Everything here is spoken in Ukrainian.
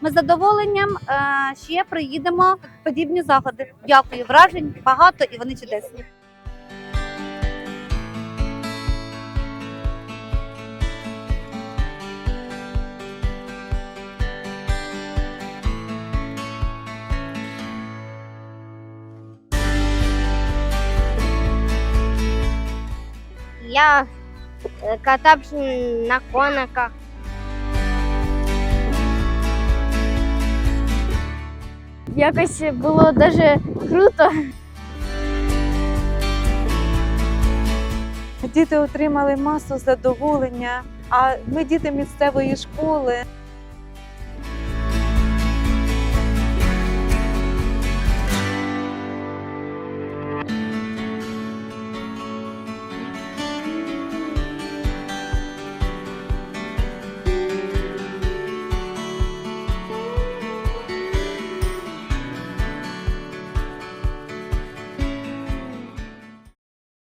Ми з задоволенням е, ще приїдемо на подібні заходи. Дякую, вражень багато і вони чудесні. Я е, катався на кониках. Якось було дуже круто. Діти отримали масу задоволення. А ми діти місцевої школи.